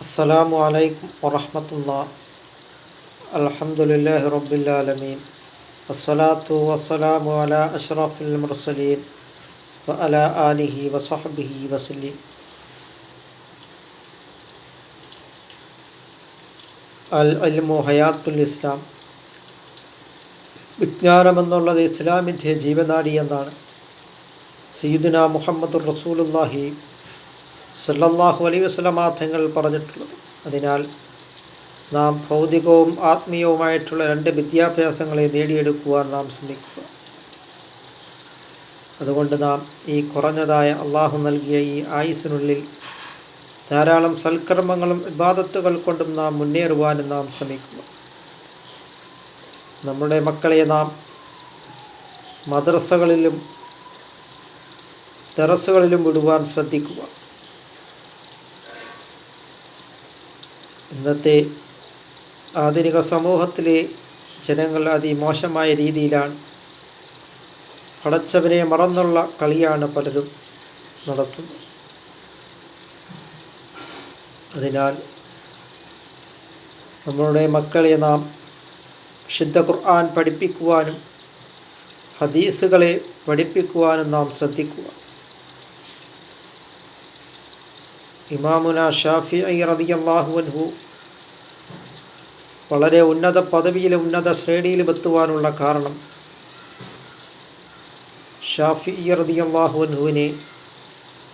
السلام عليكم ورحمة الله الحمد لله رب العالمين والصلاة والسلام على أشرف المرسلين وعلى آله وصحبه وسلم അൽ അൽമു ഹയാത്തുൽ ഇസ്ലാം വിജ്ഞാനമെന്നുള്ളത് ഇസ്ലാമിൻ്റെ ജീവനാടി എന്നാണ് സയ്യിദുന മുഹമ്മദ് റസൂലുല്ലാഹി സല്ലല്ലാഹു അലൈ വസല്ലമ തങ്ങൾ പറഞ്ഞിട്ടുള്ളത്. അതിനാൽ നാം ഭൗതികവും ആത്മീയവുമായിട്ടുള്ള രണ്ട് വിദ്യാഭ്യാസങ്ങളെ നേടിയെടുക്കുവാൻ നാം ശ്രമിക്കുക. അതുകൊണ്ട് നാം ഈ കുറഞ്ഞതായ അള്ളാഹു നൽകിയ ഈ ആയുസിനുള്ളിൽ ധാരാളം സൽക്കർമ്മങ്ങളും വിവാദത്തുകൾ കൊണ്ടും നാം മുന്നേറുവാനും നാം ശ്രമിക്കുക. നമ്മുടെ മക്കളെ നാം മദ്രസകളിലും ടെറസുകളിലും വിടുവാൻ ശ്രദ്ധിക്കുക. ഇന്നത്തെ ആധുനിക സമൂഹത്തിലെ ജനങ്ങൾ അതിമോശമായ രീതിയിലാണ് പടച്ചവനെ മറന്നുള്ള കളിയാണ് പലരും നടത്തുന്നത്. അതിനാൽ നമ്മളുടെ മക്കളെ നാം ശുദ്ധ ഖുർആൻ പഠിപ്പിക്കുവാനും ഹദീസുകളെ പഠിപ്പിക്കുവാനും നാം ശ്രദ്ധിക്കുക. ഇമാമുന ഷാഫി റളിയല്ലാഹു അൻഹു വളരെ ഉന്നത പദവിയിലും ഉന്നത ശ്രേണിയിലും എത്തുവാനുള്ള കാരണം ഷാഫി റളിയല്ലാഹു അൻഹുവിനെ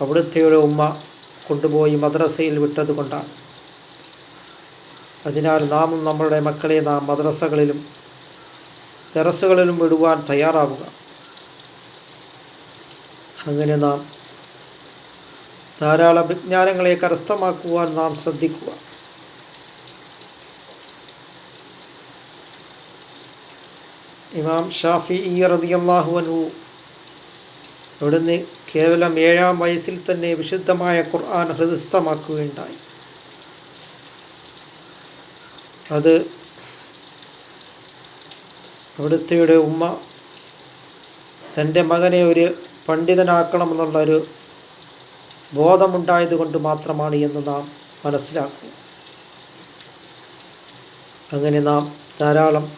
അവിടുത്തെയുടെ ഉമ്മ കൊണ്ടുപോയി മദ്രസയിൽ വിട്ടതുകൊണ്ടാണ് അതിനാൽ നാമും നമ്മളുടെ മക്കളെ നാം മദ്രസകളിലും ടെറസുകളിലും വിടുവാൻ തയ്യാറാവുക. അങ്ങനെ നാം ധാരാളം വിജ്ഞാനങ്ങളെ കരസ്ഥമാക്കുവാൻ നാം ശ്രദ്ധിക്കുക. ഇമാം ഷാഫി റളിയല്ലാഹു അൻഹു അവിടുന്ന് കേവലം ഏഴാം വയസ്സിൽ തന്നെ വിശുദ്ധമായ ഖുർആൻ ഹൃദയസ്ഥമാക്കുകയുണ്ടായി. അത് അവിടുത്തെയുടെ ഉമ്മ തന്റെ മകനെ ഒരു പണ്ഡിതനാക്കണമെന്നുള്ളൊരു ബോധമുണ്ടായതുകൊണ്ട് മാത്രമാണ് എന്ന് നാം മനസ്സിലാക്കും. അങ്ങനെ നാം ധാരാളം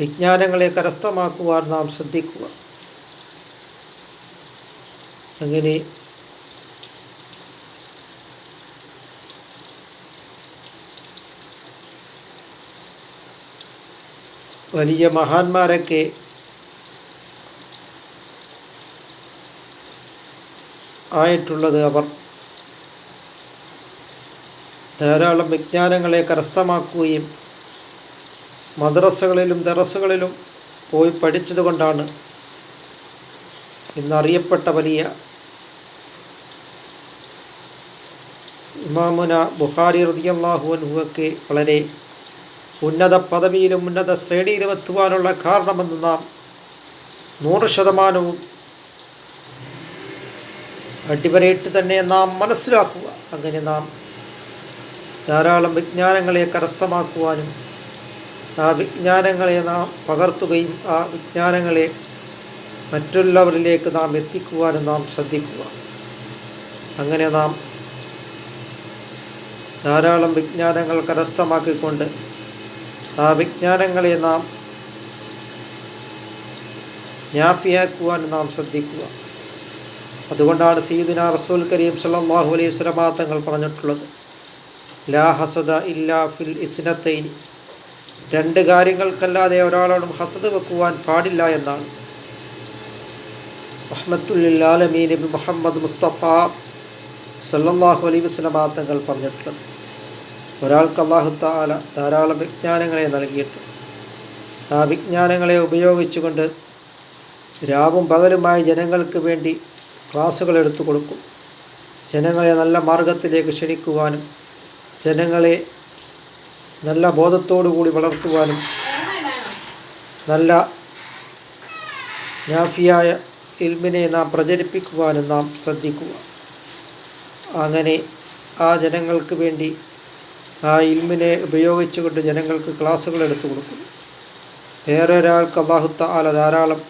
വിജ്ഞാനങ്ങളെ കരസ്ഥമാക്കുവാൻ നാം ശ്രദ്ധിക്കുക. അങ്ങനെ വലിയ മഹാന്മാരൊക്കെ ആയിട്ടുള്ളത് അവർ. ധാരാളം വിജ്ഞാനങ്ങളെ കരസ്ഥമാക്കുകയും മദ്രസകളിലും ദറസുകളിലും പോയി പഠിച്ചതുകൊണ്ടാണ് ഇന്നറിയപ്പെട്ട വലിയ ഇമാമുന ബുഹാരി റതിയല്ലാഹു അൻഹുവൊക്കെ വളരെ ഉന്നത പദവിയിലും ഉന്നത ശ്രേണിയിലും എത്തുവാനുള്ള കാരണമെന്ന് നാം നൂറ് ശതമാനവും അടിവരയിട്ട് തന്നെ നാം മനസ്സിലാക്കുക. അങ്ങനെ നാം ധാരാളം വിജ്ഞാനങ്ങളെ കരസ്ഥമാക്കുവാനും ആ വിജ്ഞാനങ്ങളെ നാം പകർത്തുകയും ആ വിജ്ഞാനങ്ങളെ മറ്റുള്ളവരിലേക്ക് നാം എത്തിക്കുവാനും നാം ശ്രദ്ധിക്കുക. അങ്ങനെ നാം ധാരാളം വിജ്ഞാനങ്ങൾ കരസ്ഥമാക്കിക്കൊണ്ട് ആ വിജ്ഞാനങ്ങളെ നാം ജ്ഞാപിയാക്കുവാൻ നാം ശ്രദ്ധിക്കുക. അതുകൊണ്ടാണ് സീദുന റസൂൽ കരീം സല്ലല്ലാഹു അലൈഹി വസല്ലമ തങ്ങൾ പറഞ്ഞിട്ടുള്ളത്. ലാ ഹസദ ഇല്ലാ ഫിൽ ഇസ്നത്തൈൻ. രണ്ട് കാര്യങ്ങൾക്കല്ലാതെ ഒരാളോടും ഹസദ് വെക്കുവാൻ പാടില്ല എന്നാണ്. റഹ്മത്തുല്ലാലമീൻ നബി മുഹമ്മദ് മുസ്തഫ സല്ലാഹു അലൈഹി വസല്ലമ തങ്ങൾ പറഞ്ഞിട്ടുള്ളത്. ഒരാൾക്ക് അള്ളാഹു താല ധാരാളം വിജ്ഞാനങ്ങളെ നൽകിയിട്ടുണ്ട് ആ വിജ്ഞാനങ്ങളെ ഉപയോഗിച്ചുകൊണ്ട് രാവും പകലുമായി ജനങ്ങൾക്ക് വേണ്ടി ക്ലാസ്സുകൾ എടുത്തു കൊടുക്കും. ജനങ്ങളെ നല്ല മാർഗത്തിലേക്ക് ക്ഷണിക്കുവാനും ജനങ്ങളെ നല്ല ബോധത്തോടുകൂടി വളർത്തുവാനും നല്ല നാഫിയായ ഇൽമിനെ നാം പ്രചരിപ്പിക്കുവാനും നാം ശ്രദ്ധിക്കുക. അങ്ങനെ ആ ജനങ്ങൾക്ക് വേണ്ടി ആ ഇൽമിനെ ഉപയോഗിച്ചുകൊണ്ട് ജനങ്ങൾക്ക് ക്ലാസ്സുകൾ എടുത്തു കൊടുക്കും. വേറൊരാൾക്ക് അള്ളാഹുത്ത ആല ധാരാളം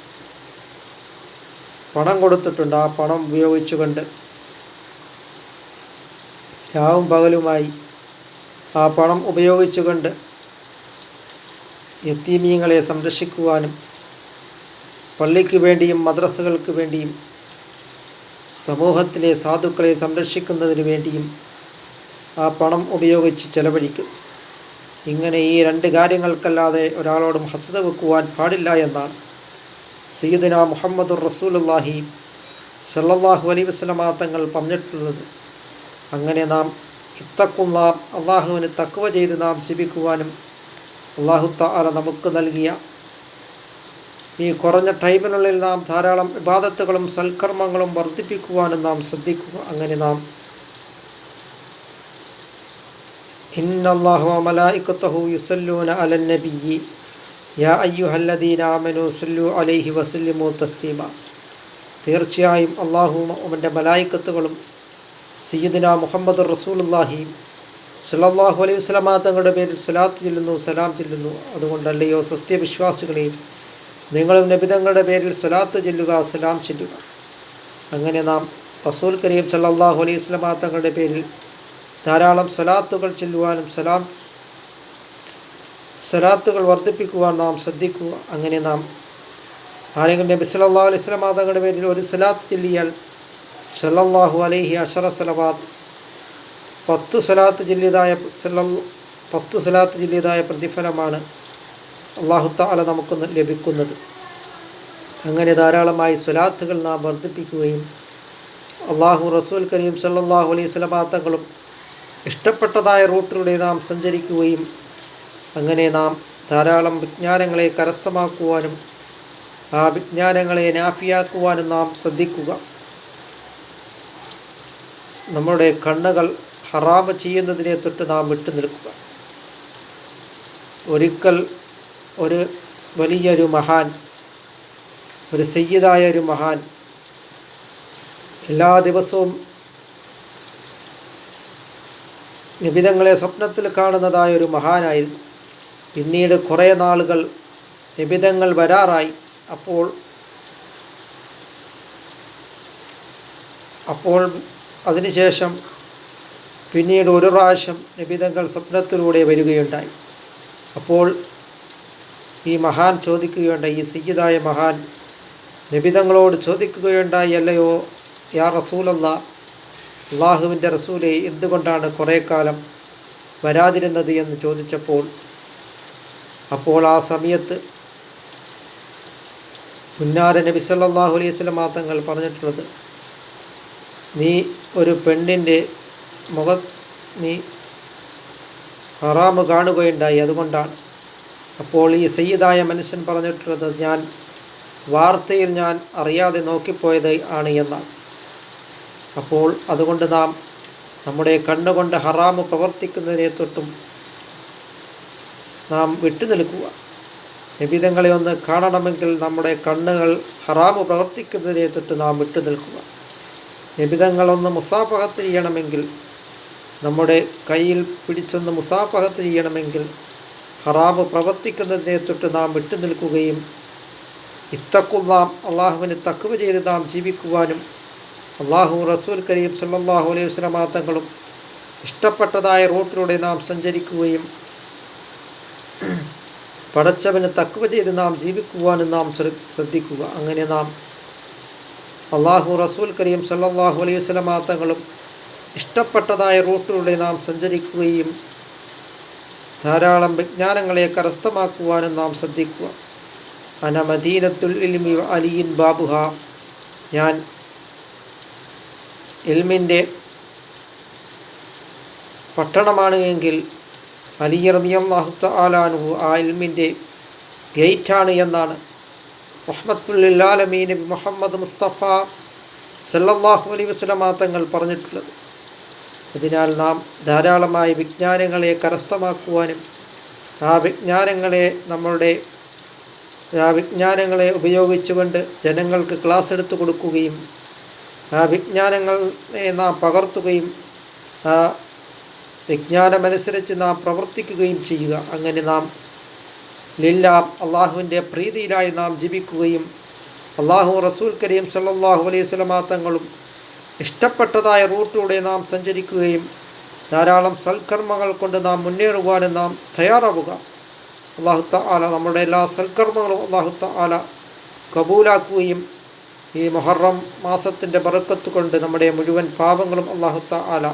പണം കൊടുത്തിട്ടുണ്ട്. ആ പണം ഉപയോഗിച്ചുകൊണ്ട് രാവും പകലുമായി ആ പണം ഉപയോഗിച്ചുകൊണ്ട് യത്തീമീങ്ങളെ സംരക്ഷിക്കുവാനും പള്ളിക്ക് വേണ്ടിയും മദ്രസകൾക്ക് വേണ്ടിയും സമൂഹത്തിലെ സാധുക്കളെ സംരക്ഷിക്കുന്നതിന് വേണ്ടിയും ആ പണം ഉപയോഗിച്ച് ചെലവഴിക്കും. ഇങ്ങനെ ഈ രണ്ട് കാര്യങ്ങൾക്കല്ലാതെ ഒരാളോടും ഹസ്ത വെക്കുവാൻ പാടില്ല എന്നാണ്. സയ്യിദുന മുഹമ്മദ് റസൂലുല്ലാഹി സല്ലാഹു അലൈ വസല്ലമ തങ്ങൾ പറഞ്ഞിട്ടുള്ളത് അങ്ങനെ നാം ഇത്തക്കുന്ന അള്ളാഹുവിന് തക്കവ ചെയ്ത് നാം ജീവിക്കുവാനും അള്ളാഹു താല നമുക്ക് നൽകിയ ഈ കുറഞ്ഞ ടൈമിനുള്ളിൽ നാം ധാരാളം വിവാദത്തുകളും സൽക്കർമ്മങ്ങളും വർദ്ധിപ്പിക്കുവാനും നാം ശ്രദ്ധിക്കുക. അങ്ങനെ നാം ഇന്നല്ലാഹു മലായിക്കത്തഹു യുസല്ലൂന അലൻ നബിയി യാ അയ്യുഹല്ലദീന ആമനു സുല്ലു അലൈഹി വസല്ലിമു തസ്ലീമ. തീർച്ചയായും അള്ളാഹുവും അവന്റെ മലായിക്കത്തുകളും സയ്യിദിന മുഹമ്മദ് റസൂലുല്ലാഹി സല്ലല്ലാഹു അലൈഹി വസല്ലമ തങ്ങളുടെ പേരിൽ സലാത്ത് ചെല്ലുന്നു സലാം ചെല്ലുന്നു. അതുകൊണ്ടല്ലയോ സത്യവിശ്വാസികളെയും നിങ്ങളും നബിതങ്ങളുടെ പേരിൽ സ്വലാത്ത് ചെല്ലുക സലാം ചെല്ലുക. അങ്ങനെ നാം റസൂൽ കരീം സല്ലാഹു അലൈഹി വസല്ലമ തങ്ങളുടെ പേരിൽ ധാരാളം സ്വലാത്തുകൾ ചെല്ലുവാനും സലാം സ്വലാത്തുകൾ വർദ്ധിപ്പിക്കുവാൻ നാം ശ്രദ്ധിക്കുക. അങ്ങനെ നാം ആരെങ്കിലും നബി സല്ലാ അലൈഹി വസല്ലമ തങ്ങളുടെ പേരിൽ ഒരു സലാത്ത് ചൊല്ലിയാൽ സല്ലാഹു അലൈഹി അഷറ സലവാദ് പത്ത് സലാത്ത് ചൊല്ലിയതായ പത്ത് സലാത്ത് ചൊല്ലിയതായ പ്രതിഫലമാണ് അള്ളാഹു താല നമുക്ക് ലഭിക്കുന്നത്. അങ്ങനെ ധാരാളമായി സ്വലാത്തുകൾ നാം വർദ്ധിപ്പിക്കുകയും അള്ളാഹു റസൂൽ കരീം സല്ലാഹു അലൈഹി സ്വലമാങ്ങളും ഇഷ്ടപ്പെട്ടതായ റൂട്ടിലൂടെ നാം സഞ്ചരിക്കുകയും അങ്ങനെ നാം ധാരാളം വിജ്ഞാനങ്ങളെ കരസ്ഥമാക്കുവാനും ആ വിജ്ഞാനങ്ങളെ നാഫിയാക്കുവാനും നാം ശ്രദ്ധിക്കുക. നമ്മുടെ കണ്ണുകൾ ഹറാമ് ചെയ്യുന്നതിനെ തൊട്ട് നാം വിട്ടു നിൽക്കുക. ഒരിക്കൽ ഒരു വലിയൊരു മഹാൻ ഒരു സയ്യിദായ ഒരു മഹാൻ എല്ലാ ദിവസവും നിബിതങ്ങളെ സ്വപ്നത്തിൽ കാണുന്നതായ ഒരു മഹാനായിരുന്നു പിന്നീട് കുറേ നാളുകൾ നിബിതങ്ങൾ വരാറായി. അപ്പോൾ അപ്പോൾ അതിനുശേഷം പിന്നീട് ഒരു പ്രാവശ്യം നിബിതങ്ങൾ സ്വപ്നത്തിലൂടെ വരികയുണ്ടായി. അപ്പോൾ ഈ മഹാൻ ചോദിക്കുകയുണ്ടായി ഈ സയ്യിദായ മഹാൻ നിബിതങ്ങളോട് ചോദിക്കുകയുണ്ടായി അല്ലയോ? യാ റസൂലല്ല അള്ളാഹുവിന്റെ റസൂലെ എന്തുകൊണ്ടാണ് കുറേ കാലം വരാതിരുന്നത്? എന്ന് ചോദിച്ചപ്പോൾ അപ്പോൾ ആ സമയത്ത് പുന്നാര നബി സല്ലാഹു അലൈഹി വസല്ലം തങ്ങൾ പറഞ്ഞിട്ടുള്ളത് നീ ഒരു പെണ്ണിന്റെ മുഖ നീ ഹറാമ് കാണുകയുണ്ടായി അതുകൊണ്ടാണ്. അപ്പോൾ ഈ സയ്യിദായ മനുഷ്യൻ പറഞ്ഞിട്ടുള്ളത് ഞാൻ വാർത്തയിൽ ഞാൻ അറിയാതെ നോക്കിപ്പോയത് ആണ് എന്നാണ്. അപ്പോൾ അതുകൊണ്ട് നാം നമ്മുടെ കണ്ണുകൊണ്ട് ഹറാമ് പ്രവർത്തിക്കുന്നതിനെ തൊട്ടും നാം വിട്ടു നിൽക്കുക. ഒന്ന് കാണണമെങ്കിൽ നമ്മുടെ കണ്ണുകൾ ഹറാമ് പ്രവർത്തിക്കുന്നതിനെ തൊട്ട് നാം വിട്ടു നിൽക്കുക. നിബിതങ്ങളൊന്ന് മുസാഫഹത്ത് ചെയ്യണമെങ്കിൽ നമ്മുടെ കയ്യിൽ പിടിച്ചൊന്ന് മുസാഫഹത്ത് ചെയ്യണമെങ്കിൽ ഹറാമ് പ്രവർത്തിക്കുന്നതിനെ തൊട്ട് നാം വിട്ടു നിൽക്കുകയും ഇത്തക്കുന്നാം അള്ളാഹുവിന് തക്കുവ ചെയ്ത് നാം ജീവിക്കുവാനും അള്ളാഹു റസൂൽ കരീം സല്ലാഹു അലൈഹി വസ്ലമാങ്ങളും ഇഷ്ടപ്പെട്ടതായ റൂട്ടിലൂടെ നാം സഞ്ചരിക്കുകയും പടച്ചവന് തക്കുവ ചെയ്ത് നാം ജീവിക്കുവാനും നാം ശ്രദ്ധിക്കുക. അങ്ങനെ നാം അള്ളാഹു റസൂൽ കരീം സല്ലാഹു അലൈഹി തങ്ങളും ഇഷ്ടപ്പെട്ടതായ റൂട്ടിലൂടെ നാം സഞ്ചരിക്കുകയും ധാരാളം വിജ്ഞാനങ്ങളെ കരസ്ഥമാക്കുവാനും നാം ശ്രദ്ധിക്കുക. അന മദീനത്തുൽ ഇൽമി അലിയിൻ ബാബുഹ. ഞാൻ ഇൽമിന്റെ പട്ടണമാണ് എങ്കിൽ അലി റളിയല്ലാഹു ആലാനുഹു ആ ഇൽമിന്റെ ഗേറ്റാണ് എന്നാണ്. റഹ്മത്തുല്ലാലമീൻ നബി മുഹമ്മദ് മുസ്തഫ സല്ലാഹു അലൈഹി വസല്ലമ തങ്ങൾ പറഞ്ഞിട്ടുള്ളത്. അതിനാൽ നാം ധാരാളമായ വിജ്ഞാനങ്ങളെ കരസ്ഥമാക്കുവാനും ആ വിജ്ഞാനങ്ങളെ നമ്മളുടെ ആ വിജ്ഞാനങ്ങളെ ഉപയോഗിച്ചുകൊണ്ട് ജനങ്ങൾക്ക് ക്ലാസ് എടുത്തു കൊടുക്കുകയും ആ വിജ്ഞാനങ്ങളെ നാം പകർത്തുകയും ആ വിജ്ഞാനമനുസരിച്ച് നാം പ്രവർത്തിക്കുകയും ചെയ്യുക. അങ്ങനെ നാം ലില്ലാം അള്ളാഹുവിന്റെ പ്രീതിയിലായി നാം ജീവിക്കുകയും അള്ളാഹു റസൂൽ കരീം സല്ലാഹു അലൈഹി സ്വലമാങ്ങളും ഇഷ്ടപ്പെട്ടതായ റൂട്ടിലൂടെ നാം സഞ്ചരിക്കുകയും ധാരാളം സൽക്കർമ്മങ്ങൾ കൊണ്ട് നാം മുന്നേറുവാനും നാം തയ്യാറാവുക. അള്ളാഹുത്ത ആല നമ്മുടെ എല്ലാ സൽക്കർമ്മങ്ങളും അള്ളാഹുത്ത ആല കബൂലാക്കുകയും ഈ മൊഹറം മാസത്തിന്റെ ബറക്കത്ത് കൊണ്ട് നമ്മുടെ മുഴുവൻ പാപങ്ങളും അള്ളാഹുത്ത ആല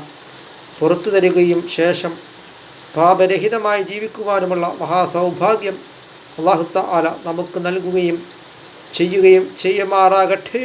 പുറത്തു തരികയും ശേഷം പാപരഹിതമായി ജീവിക്കുവാനുമുള്ള മഹാസൗഭാഗ്യം അള്ളാഹുത്ത ആല നമുക്ക് നൽകുകയും ചെയ്യുകയും ചെയ്യുമാറാകട്ടെ.